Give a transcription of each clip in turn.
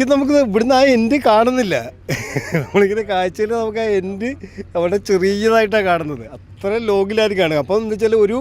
ഇത് നമുക്ക് ഇവിടുന്ന് ആ എൻഡ് കാണുന്നില്ല. നമ്മളിങ്ങനെ കാഴ്ചയിൽ നമുക്ക് ആ എൻഡ് അവിടെ ചെറിയതായിട്ടാണ് കാണുന്നത്. അത്ര ലോങ്ങിലായിരിക്കും കാണുക. അപ്പം എന്ന് വെച്ചാൽ ഒരു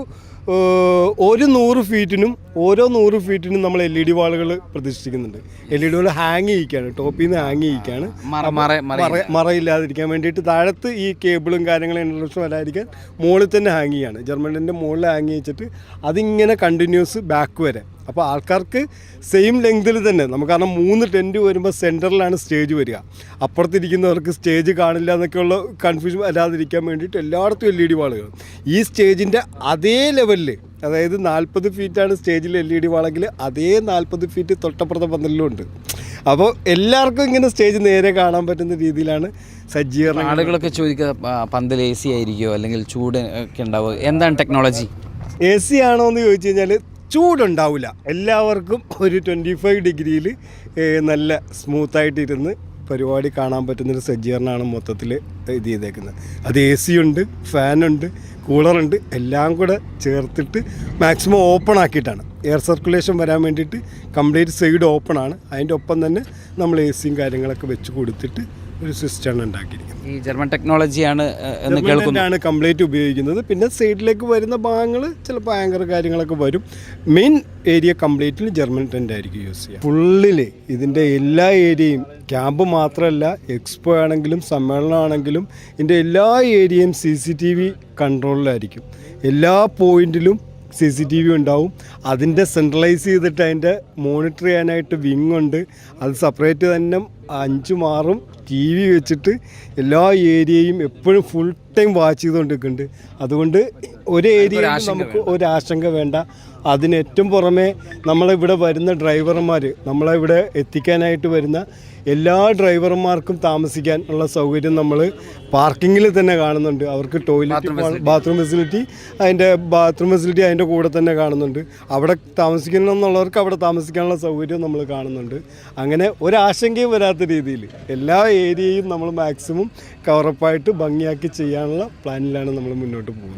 ഒരു നൂറ് ഫീറ്റിനും ഓരോ നൂറ് ഫീറ്റിനും നമ്മൾ എൽ ഇ ഡി വാളുകൾ പ്രതീക്ഷിക്കുന്നുണ്ട് L E D wall hang ചെയ്യിക്കാണ് ടോപ്പിൽ നിന്ന് ഹാങ് ചെയ്യിക്കാണ് മറ- മറ- മറ- മറ മറയില്ലാതിരിക്കാൻ വേണ്ടിയിട്ട് താഴത്ത് ഈ കേബിളും കാര്യങ്ങളും ഇൻട്രസ്റ്റ് വരാതിരിക്കാൻ മുകളിൽ തന്നെ ഹാങ് ചെയ്യാണ്. ജർമ്മനിന്റെ മുകളിൽ ഹാങ് ചെയ്യിച്ചിട്ട് അതിങ്ങനെ കണ്ടിന്യൂസ് ബാക്ക് വരെ. അപ്പോൾ ആൾക്കാർക്ക് സെയിം ലെങ്തിൽ തന്നെ നമുക്ക് കാരണം മൂന്ന് ടെന്റ് വരുമ്പോൾ സെന്ററിലാണ് സ്റ്റേജ് വരിക. അപ്പുറത്തിരിക്കുന്നവർക്ക് സ്റ്റേജ് കാണില്ല എന്നൊക്കെയുള്ള കൺഫ്യൂഷൻ വരാതിരിക്കാൻ വേണ്ടിയിട്ട് എല്ലായിടത്തും എൽ ഇ ഡി വാളുകൾ. ഈ സ്റ്റേജിന്റെ അതേ ലെവലിൽ അതായത് നാൽപ്പത് ഫീറ്റാണ് സ്റ്റേജിൽ എൽ ഇ ഡി വാളെങ്കിൽ അതേ നാൽപ്പത് ഫീറ്റ് തൊട്ടപ്പുറത്തെ പന്തലിലും ഉണ്ട്. അപ്പോൾ എല്ലാവർക്കും ഇങ്ങനെ സ്റ്റേജ് നേരെ കാണാൻ പറ്റുന്ന രീതിയിലാണ് സജ്ജീകരണം. ആളുകളൊക്കെ ചോദിക്കുക പന്തൽ എ സി ആയിരിക്കുമോ അല്ലെങ്കിൽ ചൂട് ഒക്കെ ഉണ്ടാവുക എന്താണ് ടെക്നോളജി എ സി ആണോ എന്ന് ചോദിച്ചു കഴിഞ്ഞാൽ ചൂടുണ്ടാവില്ല എല്ലാവർക്കും ഒരു ട്വന്റി ഫൈവ് ഡിഗ്രിയിൽ നല്ല സ്മൂത്തായിട്ട് ഇരുന്ന് പരിപാടി കാണാൻ പറ്റുന്നൊരു സജ്ജീകരണമാണ് മൊത്തത്തിൽ ഇത് ചെയ്തേക്കുന്നത്. അത് എ സി ഉണ്ട് ഫാനുണ്ട് കൂളറുണ്ട് എല്ലാം കൂടെ ചേർത്തിട്ട് മാക്സിമം ഓപ്പൺ ആക്കിയിട്ടാണ്. എയർ സർക്കുലേഷൻ വരാൻ വേണ്ടിയിട്ട് കംപ്ലീറ്റ് സൈഡ് ഓപ്പൺ ആണ്. അതിന്റെ ഒപ്പം തന്നെ നമ്മൾ എ സിയും കാര്യങ്ങളൊക്കെ വെച്ച് കൊടുത്തിട്ട് ഒരു സിസ്റ്റമാണ് ഉണ്ടാക്കിയിരിക്കുന്നത്. ഈ ജർമ്മൻ ടെക്നോളജിയാണ് എന്ന് കേൾക്കുന്നു. ആണ് കംപ്ലീറ്റ് ഉപയോഗിക്കുന്നത്. പിന്നെ സൈഡിലേക്ക് വരുന്ന ഭാഗങ്ങൾ ചിലപ്പോൾ ആങ്കർ കാര്യങ്ങളൊക്കെ വരും. മെയിൻ ഏരിയ കംപ്ലീറ്റിൽ ജർമ്മൻ ടെന്റ് ആയിരിക്കും യൂസ് ചെയ്യുക. ഫുള്ളിൽ ഇതിന്റെ എല്ലാ ഏരിയയും ക്യാമ്പ് മാത്രമല്ല എക്സ്പോ ആണെങ്കിലും സമ്മേളനമാണെങ്കിലും ഇതിന്റെ എല്ലാ ഏരിയയും സി സി ടി വി കൺട്രോളിലായിരിക്കും. എല്ലാ പോയിന്റിലും സി സി ടി വി ഉണ്ടാവും. അതിന്റെ സെൻട്രലൈസ് ചെയ്തിട്ട് അതിന്റെ മോണിറ്റർ ചെയ്യാനായിട്ട് വിങ് ഉണ്ട്. അത് സെപ്പറേറ്റ് തന്നെ അഞ്ചും മാറും. ടി വി വെച്ചിട്ട് എല്ലാ ഏരിയയും എപ്പോഴും ഫുൾ ടൈം വാച്ച് ചെയ്തുകൊണ്ടിരിക്കുന്നുണ്ട്. അതുകൊണ്ട് ഒരു ഏരിയയിൽ നമുക്ക് ഒരു ആശങ്ക വേണ്ട. അതിന് ഏറ്റവും പുറമെ നമ്മളിവിടെ വരുന്ന ഡ്രൈവർമാർ നമ്മളെ ഇവിടെ എത്തിക്കാനായിട്ട് വരുന്ന എല്ലാ ഡ്രൈവർമാർക്കും താമസിക്കാൻ ഉള്ള സൗകര്യം നമ്മൾ പാർക്കിങ്ങിൽ തന്നെ കാണുന്നുണ്ട്. അവർക്ക് ടോയ്ലറ്റ് ബാത്റൂം ഫെസിലിറ്റി അതിന്റെ ബാത്റൂം ഫെസിലിറ്റി അതിന്റെ കൂടെ തന്നെ കാണുന്നുണ്ട്. അവിടെ താമസിക്കണം എന്നുള്ളവർക്ക് അവിടെ താമസിക്കാനുള്ള സൗകര്യം നമ്മൾ കാണുന്നുണ്ട്. അങ്ങനെ ഒരാശങ്കയും വരാത്ത രീതിയിൽ എല്ലാ ഏരിയയും നമ്മൾ മാക്സിമം കവറപ്പായിട്ട് ഭംഗിയാക്കി ചെയ്യാനുള്ള പ്ലാനിലാണ് നമ്മൾ മുന്നോട്ട് പോകുന്നത്.